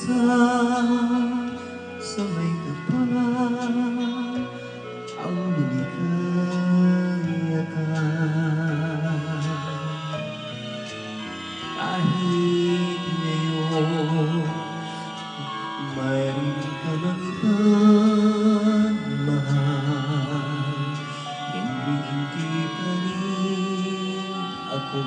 ka pa ang lumikaya ka kahit ngayon mayroon ka ng ibang mahal. Hindi hindi pa rin ako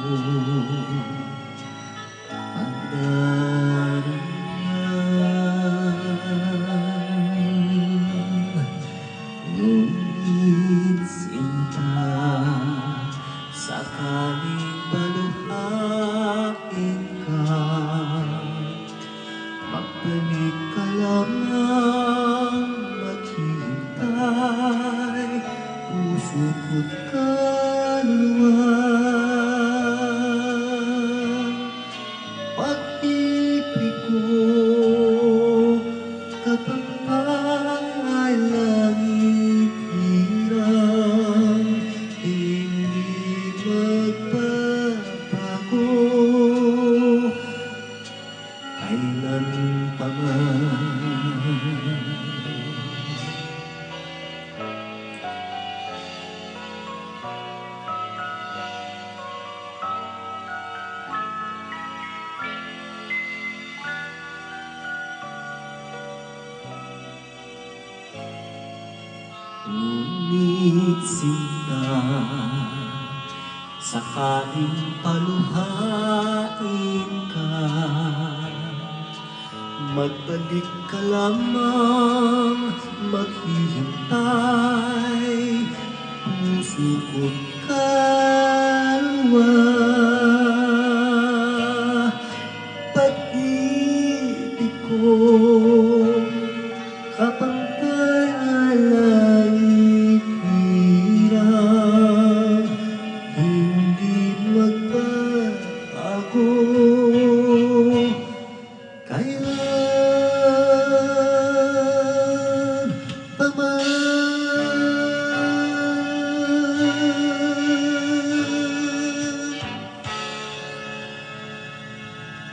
lamang maghihintay Puso ko't kaluluwa Ngunit sinta Sakaling paluhain ka. Magbalik ka lamang Maghihintay